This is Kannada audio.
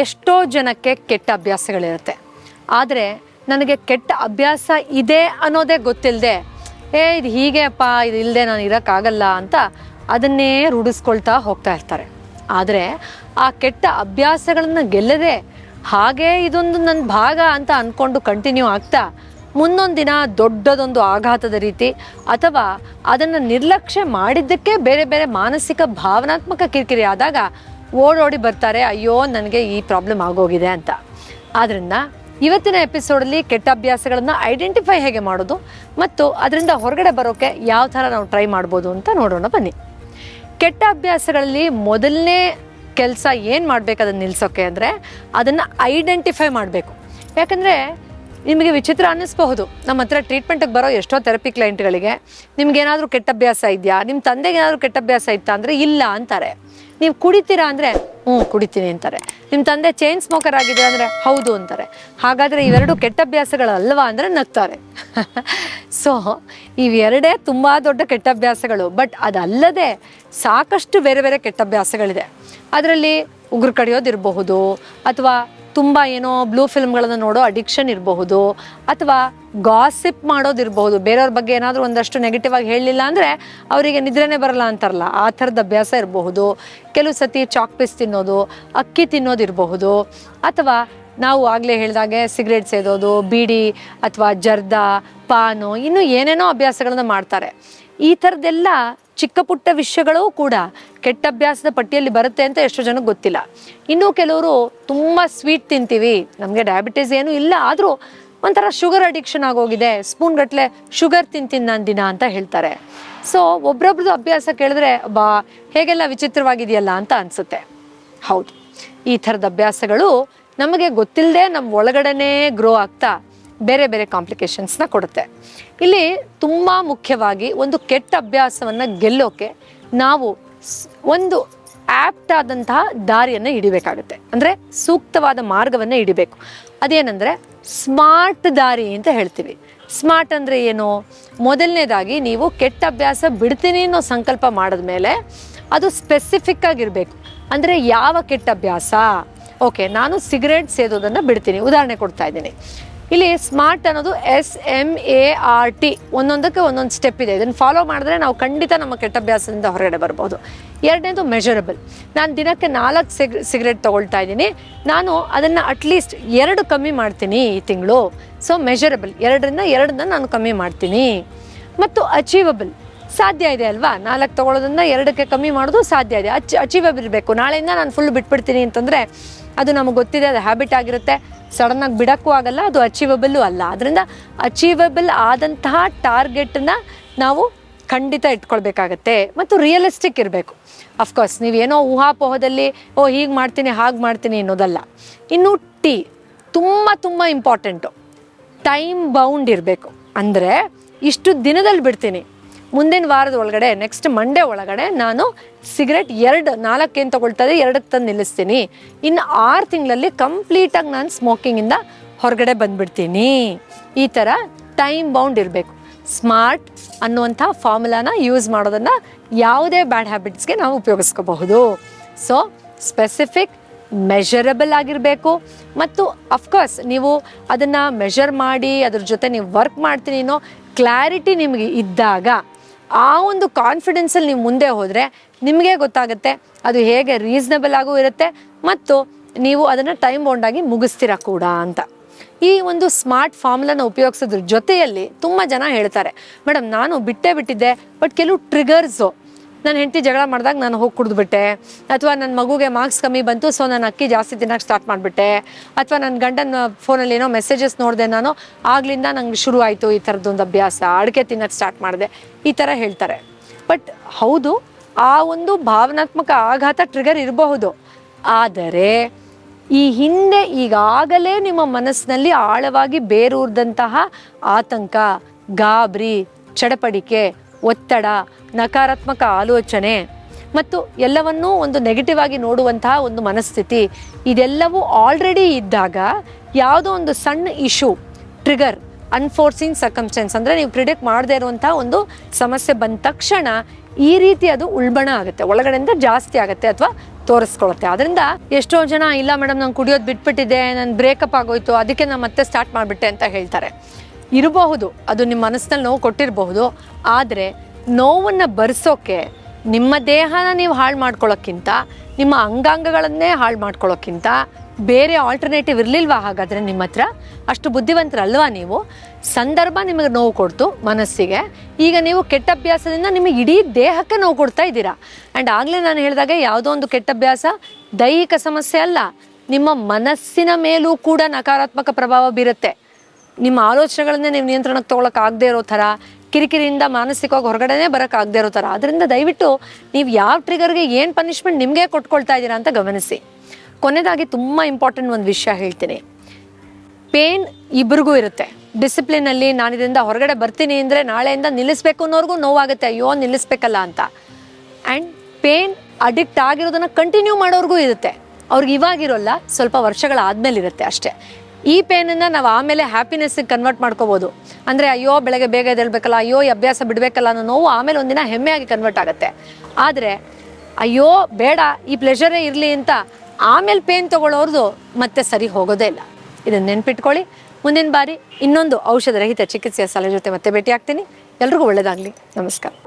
ಎಷ್ಟೋ ಜನಕ್ಕೆ ಕೆಟ್ಟ ಅಭ್ಯಾಸಗಳಿರುತ್ತೆ. ಆದರೆ ನನಗೆ ಕೆಟ್ಟ ಅಭ್ಯಾಸ ಇದೆ ಅನ್ನೋದೇ ಗೊತ್ತಿಲ್ಲದೆ ಏ, ಇದು ಹೀಗೆಪ್ಪ ಇದು ಇಲ್ಲದೆ ನಾನು ಇರೋಕ್ಕಾಗಲ್ಲ ಅಂತ ಅದನ್ನೇ ರೂಢಿಸ್ಕೊಳ್ತಾ ಹೋಗ್ತಾ ಇರ್ತಾರೆ. ಆದರೆ ಆ ಕೆಟ್ಟ ಅಭ್ಯಾಸಗಳನ್ನು ಗೆಲ್ಲದೆ ಹಾಗೇ ಇದೊಂದು ನನ್ನ ಭಾಗ ಅಂತ ಅಂದ್ಕೊಂಡು ಕಂಟಿನ್ಯೂ ಆಗ್ತಾ, ಮುಂದೊಂದು ದಿನ ದೊಡ್ಡದೊಂದು ಆಘಾತದ ರೀತಿ ಅಥವಾ ಅದನ್ನು ನಿರ್ಲಕ್ಷ್ಯ ಮಾಡಿದ್ದಕ್ಕೆ ಬೇರೆ ಬೇರೆ ಮಾನಸಿಕ, ಭಾವನಾತ್ಮಕ ಕಿರಿಕಿರಿ ಆದಾಗ ಓಡೋಡಿ ಬರ್ತಾರೆ, ಅಯ್ಯೋ, ನನಗೆ ಈ ಪ್ರಾಬ್ಲಮ್ ಆಗೋಗಿದೆ ಅಂತ. ಆದ್ದರಿಂದ ಇವತ್ತಿನ ಎಪಿಸೋಡಲ್ಲಿ ಕೆಟ್ಟ ಅಭ್ಯಾಸಗಳನ್ನು ಐಡೆಂಟಿಫೈ ಹೇಗೆ ಮಾಡೋದು ಮತ್ತು ಅದರಿಂದ ಹೊರಗಡೆ ಬರೋಕ್ಕೆ ಯಾವ ಥರ ನಾವು ಟ್ರೈ ಮಾಡ್ಬೋದು ಅಂತ ನೋಡೋಣ ಬನ್ನಿ. ಕೆಟ್ಟ ಅಭ್ಯಾಸಗಳಲ್ಲಿ ಮೊದಲನೇ ಕೆಲಸ ಏನು ಮಾಡಬೇಕು ಅದನ್ನು ನಿಲ್ಲಿಸೋಕ್ಕೆ ಅಂದರೆ ಅದನ್ನು ಐಡೆಂಟಿಫೈ ಮಾಡಬೇಕು. ಯಾಕಂದರೆ ನಿಮಗೆ ವಿಚಿತ್ರ ಅನ್ನಿಸ್ಬಹುದು. ನಮ್ಮ ಹತ್ರ ಟ್ರೀಟ್ಮೆಂಟಿಗೆ ಬರೋ ಎಷ್ಟೋ ಥೆರಪಿ ಕ್ಲೈಂಟ್ಗಳಿಗೆ ನಿಮ್ಗೇನಾದರೂ ಕೆಟ್ಟ ಅಭ್ಯಾಸ ಇದೆಯಾ? ನಿಮ್ಮ ತಂದೆಗೆ ಏನಾದರೂ ಕೆಟ್ಟ ಅಭ್ಯಾಸ ಇತ್ತಾ? ಅಂದರೆ, ಇಲ್ಲ ಅಂತಾರೆ. ನೀವು ಕುಡಿತೀರಾ ಅಂದರೆ, ಹ್ಞೂ, ಕುಡಿತೀನಿ ಅಂತಾರೆ. ನಿಮ್ಮ ತಂದೆ ಚೈನ್ ಸ್ಮೋಕರ್ ಆಗಿದೆ ಅಂದರೆ, ಹೌದು ಅಂತಾರೆ. ಹಾಗಾದರೆ ಇವೆರಡು ಕೆಟ್ಟ ಅಭ್ಯಾಸಗಳಲ್ವಾ ಅಂದರೆ ನಗ್ತಾರೆ. ಸೊ ಇವೆರಡೇ ತುಂಬ ದೊಡ್ಡ ಕೆಟ್ಟ ಅಭ್ಯಾಸಗಳು. ಬಟ್ ಅದಲ್ಲದೆ ಸಾಕಷ್ಟು ಬೇರೆ ಬೇರೆ ಕೆಟ್ಟ ಅಭ್ಯಾಸಗಳಿದೆ. ಅದರಲ್ಲಿ ಉಗುರು ಕಡಿಯೋದಿರಬಹುದು, ಅಥವಾ ತುಂಬ ಏನೋ ಬ್ಲೂ ಫಿಲ್ಮ್ಗಳನ್ನು ನೋಡೋ ಅಡಿಕ್ಷನ್ ಇರಬಹುದು, ಅಥವಾ ಗಾಸಿಪ್ ಮಾಡೋದಿರಬಹುದು ಬೇರೆಯವ್ರ ಬಗ್ಗೆ ಏನಾದರೂ ಒಂದಷ್ಟು ನೆಗೆಟಿವ್ ಆಗಿ ಹೇಳಲಿಲ್ಲ ಅಂದರೆ ಅವರಿಗೆ ನಿದ್ರೆನೇ ಬರಲ್ಲ ಅಂತಾರಲ್ಲ. ಆ ಥರದ ಅಭ್ಯಾಸ ಇರಬಹುದು. ಕೆಲವು ಸತಿ ಚಾಕ್ ಪೀಸ್ ತಿನ್ನೋದು, ಅಕ್ಕಿ ತಿನ್ನೋದಿರಬಹುದು ಅಥವಾ ನಾವು ಆಗಲೇ ಹೇಳಿದಾಗೆ ಸಿಗರೇಟ್ ಸೇದೋದು, ಬೀಡಿ ಅಥವಾ ಜರ್ದ, ಪಾನು, ಇನ್ನೂ ಏನೇನೋ ಅಭ್ಯಾಸಗಳನ್ನು ಮಾಡ್ತಾರೆ. ಈ ಥರದ್ದೆಲ್ಲ ಚಿಕ್ಕ ಪುಟ್ಟ ವಿಷಯಗಳು ಕೂಡ ಕೆಟ್ಟ ಅಭ್ಯಾಸದ ಪಟ್ಟಿಯಲ್ಲಿ ಬರುತ್ತೆ ಅಂತ ಎಷ್ಟೋ ಜನಕ್ಕೆ ಗೊತ್ತಿಲ್ಲ. ಇನ್ನು ಕೆಲವರು ತುಂಬ ಸ್ವೀಟ್ ತಿಂತೀವಿ, ನಮಗೆ ಡಯಾಬಿಟಿಸ್ ಏನೂ ಇಲ್ಲ, ಆದರೂ ಒಂಥರ ಶುಗರ್ ಅಡಿಕ್ಷನ್ ಆಗೋಗಿದೆ ಸ್ಪೂನ್ ಗಟ್ಟಲೆ ಶುಗರ್ ತಿಂತೀನಿ ನಾನು ದಿನ ಅಂತ ಹೇಳ್ತಾರೆ. ಸೊ ಒಬ್ರೊಬ್ರದ್ದು ಅಭ್ಯಾಸ ಕೇಳಿದ್ರೆ ಬಾ ಹೇಗೆಲ್ಲ ವಿಚಿತ್ರವಾಗಿದೆಯಲ್ಲ ಅಂತ ಅನಿಸುತ್ತೆ. ಹೌದು. ಈ ಥರದ ಅಭ್ಯಾಸಗಳು ನಮಗೆ ಗೊತ್ತಿಲ್ಲದೆ ನಮ್ಮ ಒಳಗಡೆನೇ ಗ್ರೋ ಆಗ್ತಾ ಬೇರೆ ಬೇರೆ ಕಾಂಪ್ಲಿಕೇಶನ್ಸ್ನ ಕೊಡುತ್ತೆ. ಇಲ್ಲಿ ತುಂಬ ಮುಖ್ಯವಾಗಿ ಒಂದು ಕೆಟ್ಟ ಅಭ್ಯಾಸವನ್ನು ಗೆಲ್ಲೋಕೆ ನಾವು ಒಂದು ಆಪ್ಟ್ ಆದಂತಹ ದಾರಿಯನ್ನು ಹಿಡಿಬೇಕಾಗುತ್ತೆ. ಅಂದರೆ ಸೂಕ್ತವಾದ ಮಾರ್ಗವನ್ನು ಹಿಡಿಬೇಕು. ಅದೇನೆಂದರೆ ಸ್ಮಾರ್ಟ್ ದಾರಿ ಅಂತ ಹೇಳ್ತೀವಿ. ಸ್ಮಾರ್ಟ್ ಅಂದರೆ ಏನು? ಮೊದಲನೇದಾಗಿ ನೀವು ಕೆಟ್ಟ ಅಭ್ಯಾಸ ಬಿಡ್ತೀನಿ ಅನ್ನೋ ಸಂಕಲ್ಪ ಮಾಡಿದ ಮೇಲೆ ಅದು ಸ್ಪೆಸಿಫಿಕ್ ಆಗಿರಬೇಕು. ಅಂದರೆ ಯಾವ ಕೆಟ್ಟ ಅಭ್ಯಾಸ? ಓಕೆ ನಾನು ಸಿಗರೇಟ್ ಸೇದೋದನ್ನು ಬಿಡ್ತೀನಿ. ಉದಾಹರಣೆ ಕೊಡ್ತಾ ಇದ್ದೀನಿ. ಇಲ್ಲಿ ಸ್ಮಾರ್ಟ್ ಅನ್ನೋದು S M A R T ಒಂದೊಂದಕ್ಕೆ ಒಂದೊಂದು ಸ್ಟೆಪ್ ಇದೆ. ಇದನ್ನು ಫಾಲೋ ಮಾಡಿದ್ರೆ ನಾವು ಖಂಡಿತ ನಮ್ಮ ಕೆಟ್ಟ ಅಭ್ಯಾಸದಿಂದ ಹೊರಗಡೆ ಬರ್ಬೋದು. ಎರಡನೇದು ಮೆಷರಬಲ್ ನಾನು ದಿನಕ್ಕೆ ನಾಲ್ಕು ಸಿಗ್ ಸಿಗರೇಟ್ ತೊಗೊಳ್ತಾ ಇದ್ದೀನಿ. ನಾನು ಅದನ್ನು ಅಟ್ಲೀಸ್ಟ್ ಎರಡು ಕಮ್ಮಿ ಮಾಡ್ತೀನಿ ಈ ತಿಂಗಳು. ಸೊ ಮೆಷರಬಲ್ ಎರಡರಿಂದ ಎರಡನ್ನ ನಾನು ಕಮ್ಮಿ ಮಾಡ್ತೀನಿ. ಮತ್ತು ಅಚೀವಬಲ್ ಸಾಧ್ಯ ಇದೆ ಅಲ್ವಾ? ನಾಲ್ಕು ತೊಗೊಳೋದನ್ನು ಎರಡಕ್ಕೆ ಕಮ್ಮಿ ಮಾಡೋದು ಸಾಧ್ಯ ಇದೆ. ಅಚ್ ಅಚೀವಬಲ್ ಇರಬೇಕು. ನಾಳೆಯಿಂದ ನಾನು ಫುಲ್ ಬಿಟ್ಬಿಡ್ತೀನಿ ಅಂತಂದರೆ ಅದು ನಮಗೆ ಗೊತ್ತಿದೆ, ಅದು ಹ್ಯಾಬಿಟ್ ಆಗಿರುತ್ತೆ. ಸಡನ್ನಾಗಿ ಬಿಡೋಕ್ಕೂ ಆಗಲ್ಲ, ಅದು ಅಚೀವಬಲ್ಲು ಅಲ್ಲ. ಅದರಿಂದ ಅಚೀವಬಲ್ ಆದಂತಹ ಟಾರ್ಗೆಟ್ನ ನಾವು ಖಂಡಿತ ಇಟ್ಕೊಳ್ಬೇಕಾಗತ್ತೆ. ಮತ್ತು ರಿಯಲಿಸ್ಟಿಕ್ ಇರಬೇಕು. ಅಫ್ಕೋರ್ಸ್ ನೀವೇನೋ ಊಹಾಪೋಹದಲ್ಲಿ, ಓ, ಹೀಗೆ ಮಾಡ್ತೀನಿ, ಹಾಗೆ ಮಾಡ್ತೀನಿ ಅನ್ನೋದಲ್ಲ. ಇನ್ನು ಟಿ ತುಂಬ ತುಂಬ ಇಂಪಾರ್ಟೆಂಟು ಟೈಮ್ ಬೌಂಡ್ ಇರಬೇಕು. ಅಂದರೆ ಇಷ್ಟು ದಿನದಲ್ಲಿ ಬಿಡ್ತೀನಿ. ಮುಂದಿನ ವಾರದ ಒಳಗಡೆ ನೆಕ್ಸ್ಟ್ ಮಂಡೇ ಒಳಗಡೆ ನಾನು ಸಿಗರೆಟ್ ಎರಡು ನಾಲ್ಕೇನು ತೊಗೊಳ್ತದೆ ಎರಡಕ್ಕೆ ತಂದು ನಿಲ್ಲಿಸ್ತೀನಿ. ಇನ್ನು ಆರು ತಿಂಗಳಲ್ಲಿ ಕಂಪ್ಲೀಟಾಗಿ ನಾನು ಸ್ಮೋಕಿಂಗಿಂದ ಹೊರಗಡೆ ಬಂದ್ಬಿಡ್ತೀನಿ. ಈ ಥರ ಟೈಮ್ ಬೌಂಡ್ ಇರಬೇಕು. ಸ್ಮಾರ್ಟ್ ಅನ್ನುವಂಥ ಫಾರ್ಮುಲಾನ ಯೂಸ್ ಮಾಡೋದನ್ನು ಯಾವುದೇ ಬ್ಯಾಡ್ ಹ್ಯಾಬಿಟ್ಸ್ಗೆ ನಾವು ಉಪಯೋಗಿಸ್ಕೋಬಹುದು. ಸೊ ಸ್ಪೆಸಿಫಿಕ್ ಮೆಷರಬಲ್ ಆಗಿರಬೇಕು. ಮತ್ತು ಅಫ್ಕೋರ್ಸ್ ನೀವು ಅದನ್ನು ಮೆಷರ್ ಮಾಡಿ, ಅದ್ರ ಜೊತೆ ನೀವು ವರ್ಕ್ ಮಾಡ್ತೀನಿ ಅನ್ನೋ ಕ್ಲಾರಿಟಿ ನಿಮಗೆ ಇದ್ದಾಗ ಆ ಒಂದು ಕಾನ್ಫಿಡೆನ್ಸಲ್ಲಿ ನೀವು ಮುಂದೆ ಹೋದರೆ ನಿಮಗೆ ಗೊತ್ತಾಗುತ್ತೆ ಅದು ಹೇಗೆ ರೀಸನಬಲ್ ಆಗೂ ಇರುತ್ತೆ ಮತ್ತು ನೀವು ಅದನ್ನು ಟೈಮ್ ಬೌಂಡಾಗಿ ಮುಗಿಸ್ತೀರಾ ಕೂಡ ಅಂತ. ಈ ಒಂದು ಸ್ಮಾರ್ಟ್ ಫಾರ್ಮುಲಾನ ಉಪಯೋಗಿಸೋದ್ರ ಜೊತೆಯಲ್ಲಿ ತುಂಬ ಜನ ಹೇಳ್ತಾರೆ ಮೇಡಮ್ ನಾನು ಬಿಟ್ಟೇ ಬಿಟ್ಟಿದ್ದೆ ಬಟ್ ಕೆಲವು ಟ್ರಿಗರ್ಸು ನನ್ನ ಹೆಂಡತಿ ಜಗಳ ಮಾಡಿದಾಗ ನಾನು ಹೋಗಿ ಕುಡಿದ್ಬಿಟ್ಟೆ ಅಥವಾ ನನ್ನ ಮಗುಗೆ ಮಾರ್ಕ್ಸ್ ಕಮ್ಮಿ ಬಂತು ಸೊ ನಾನು ಅಕ್ಕಿ ಜಾಸ್ತಿ ತಿನ್ನೋಕೆ ಸ್ಟಾರ್ಟ್ ಮಾಡಿಬಿಟ್ಟೆ. ಅಥವಾ ನನ್ನ ಗಂಡನ ಫೋನಲ್ಲಿ ಏನೋ ಮೆಸೇಜಸ್ ನೋಡಿದೆ ನಾನು, ಆಗ್ಲಿಂದ ನಂಗೆ ಶುರು ಆಯಿತು ಈ ಥರದ್ದೊಂದು ಅಭ್ಯಾಸ. ಅಡುಗೆ ತಿನ್ನೋಕ್ಕೆ ಸ್ಟಾರ್ಟ್ ಮಾಡಿದೆ. ಈ ಥರ ಹೇಳ್ತಾರೆ. ಬಟ್ ಹೌದು, ಆ ಒಂದು ಭಾವನಾತ್ಮಕ ಆಘಾತ ಟ್ರಿಗರ್ ಇರಬಹುದು. ಆದರೆ, ಈ ಹಿಂದೆ ಈಗಾಗಲೇ ನಿಮ್ಮ ಮನಸ್ಸಿನಲ್ಲಿ ಆಳವಾಗಿ ಬೇರೂರ್ದಂತಹ ಆತಂಕ, ಗಾಬರಿ, ಚಡಪಡಿಕೆ ಒತ್ತಡ, ನಕಾರಾತ್ಮಕ ಆಲೋಚನೆ ಮತ್ತು ಎಲ್ಲವನ್ನೂ ಒಂದು ನೆಗೆಟಿವ್ ಆಗಿ ನೋಡುವಂತಹ ಒಂದು ಮನಸ್ಥಿತಿ. ಇದೆಲ್ಲವೂ ಆಲ್ರೆಡಿ ಇದ್ದಾಗ ಯಾವುದೋ ಒಂದು ಸಣ್ಣ ಇಶ್ಯೂ ಟ್ರಿಗರ್ ಅನ್ಫೋರ್ಸಿನ್ ಸರ್ಕಮ್ಸ್ಟೆನ್ಸ್ ಅಂದರೆ ನೀವು ಪ್ರಿಡಿಕ್ಟ್ ಮಾಡದೇ ಇರುವಂತಹ ಒಂದು ಸಮಸ್ಯೆ ಬಂದ ತಕ್ಷಣ ಈ ರೀತಿ ಅದು ಉಲ್ಬಣ ಆಗುತ್ತೆ, ಒಳಗಡೆಯಿಂದ ಜಾಸ್ತಿ ಆಗುತ್ತೆ ಅಥವಾ ತೋರಿಸ್ಕೊಳುತ್ತೆ ಅದರಿಂದ ಎಷ್ಟೋ ಜನ, ಇಲ್ಲ ಮೇಡಮ್ ನಾನು ಕುಡಿಯೋದು ಬಿಟ್ಬಿಟ್ಟಿದೆ ನಾನು ಬ್ರೇಕಪ್ ಆಗೋಯ್ತು, ಅದಕ್ಕೆ ನಾನು ಮತ್ತೆ ಸ್ಟಾರ್ಟ್ ಮಾಡಿಬಿಟ್ಟೆ ಅಂತ ಹೇಳ್ತಾರೆ. ಇರಬಹುದು. ಅದು ನಿಮ್ಮ ಮನಸ್ಸಿನಲ್ಲಿ ನೋವು ಕೊಟ್ಟಿರಬಹುದು. ಆದರೆ ನೋವನ್ನು ಬರೆಸೋಕ್ಕೆ ನಿಮ್ಮ ದೇಹನ ನೀವು ಹಾಳು ಮಾಡ್ಕೊಳ್ಳೋಕ್ಕಿಂತ ನಿಮ್ಮ ಅಂಗಾಂಗಗಳನ್ನೇ ಹಾಳು ಮಾಡ್ಕೊಳ್ಳೋಕ್ಕಿಂತ ಬೇರೆ ಆಲ್ಟರ್ನೇಟಿವ್ ಇರಲಿಲ್ವಾ ಹಾಗಾದರೆ ನಿಮ್ಮ ಹತ್ರ? ಅಷ್ಟು ಬುದ್ಧಿವಂತರಲ್ವಾ ನೀವು? ಸಂದರ್ಭ ನಿಮಗೆ ನೋವು ಕೊಡ್ತು ಮನಸ್ಸಿಗೆ. ಈಗ ನೀವು ಕೆಟ್ಟ ಅಭ್ಯಾಸದಿಂದ ನಿಮಗೆ ಇಡೀ ದೇಹಕ್ಕೆ ನೋವು ಕೊಡ್ತಾ ಇದ್ದೀರಾ? ಆ್ಯಂಡ್ ಆಗಲೇ ನಾನು ಹೇಳಿದಾಗ ಯಾವುದೋ ಒಂದು ಕೆಟ್ಟ ಅಭ್ಯಾಸ ದೈಹಿಕ ಸಮಸ್ಯೆ ಅಲ್ಲ. ನಿಮ್ಮ ಮನಸ್ಸಿನ ಮೇಲೂ ಕೂಡ ನಕಾರಾತ್ಮಕ ಪ್ರಭಾವ ಬೀರುತ್ತೆ. ನಿಮ್ಮ ಆಲೋಚನೆಗಳನ್ನೇ ನೀವು ನಿಯಂತ್ರಣಕ್ಕೆ ತೊಗೊಳಕ್ಕೆ ಆಗದೆ ಇರೋ ಥರ, ಕಿರಿಕಿರಿಯಿಂದ ಮಾನಸಿಕವಾಗಿ ಹೊರಗಡೆನೇ ಬರೋಕೆ ಆಗದೆ ಇರೋ ಥರ, ಅದರಿಂದ ದಯವಿಟ್ಟು ನೀವು ಯಾವ ಟ್ರಿಗರ್ಗೆ ಏನು ಪನಿಷ್ಮೆಂಟ್ ನಿಮಗೆ ಕೊಟ್ಕೊಳ್ತಾ ಇದ್ದೀರಾ ಅಂತ ಗಮನಿಸಿ. ಕೊನೆಯದಾಗಿ ತುಂಬ ಇಂಪಾರ್ಟೆಂಟ್ ಒಂದು ವಿಷಯ ಹೇಳ್ತೀನಿ. ಪೇನ್ ಇಬ್ರಿಗೂ ಇರುತ್ತೆ. ಡಿಸಿಪ್ಲಿನಲ್ಲಿ ನಾನು ಇದರಿಂದ ಹೊರಗಡೆ ಬರ್ತೀನಿ ಅಂದರೆ ನಾಳೆಯಿಂದ ನಿಲ್ಲಿಸ್ಬೇಕು ಅನ್ನೋರ್ಗೂ ನೋವಾಗುತ್ತೆ, ಅಯ್ಯೋ ನಿಲ್ಲಿಸ್ಬೇಕಲ್ಲ ಅಂತ. ಆ್ಯಂಡ್ ಪೇನ್ ಅಡಿಕ್ಟ್ ಆಗಿರೋದನ್ನು ಕಂಟಿನ್ಯೂ ಮಾಡೋರ್ಗೂ ಇರುತ್ತೆ. ಅವ್ರಿಗೆ ಇವಾಗಿರೋಲ್ಲ, ಸ್ವಲ್ಪ ವರ್ಷಗಳಾದ್ಮೇಲೆ ಇರುತ್ತೆ ಅಷ್ಟೇ. ಈ ಪೇನನ್ನು ನಾವು ಆಮೇಲೆ ಹ್ಯಾಪಿನೆಸ್ಸಿಗೆ ಕನ್ವರ್ಟ್ ಮಾಡ್ಕೋಬೋದು. ಅಂದರೆ ಅಯ್ಯೋ, ಬೆಳಗ್ಗೆ ಬೇಗ ಎದ್ದೇಳ್ಬೇಕಲ್ಲ, ಅಯ್ಯೋ, ಈ ಅಭ್ಯಾಸ ಬಿಡಬೇಕಲ್ಲ ಅನ್ನೋ ನೋವು ಆಮೇಲೆ ಒಂದಿನ ಹೆಮ್ಮೆಯಾಗಿ ಕನ್ವರ್ಟ್ ಆಗುತ್ತೆ. ಆದರೆ, ಅಯ್ಯೋ, ಬೇಡ, ಈ ಪ್ಲೆಷರೇ ಇರಲಿ ಅಂತ ಆಮೇಲೆ ಪೇನ್ ತಗೊಳ್ಳೋರ್ದು ಮತ್ತೆ ಸರಿ ಹೋಗೋದೇ ಇಲ್ಲ. ಇದನ್ನ ನೆನ್ಪಿಟ್ಕೊಳ್ಳಿ. ಮುಂದಿನ ಬಾರಿ ಇನ್ನೊಂದು ಔಷಧ ರಹಿತ ಚಿಕಿತ್ಸೆಯ ಸಲಹೆ ಜೊತೆ ಮತ್ತೆ ಭೇಟಿ ಆಗ್ತೀನಿ ಎಲ್ರಿಗೂ ಒಳ್ಳೆಯದಾಗಲಿ ನಮಸ್ಕಾರ.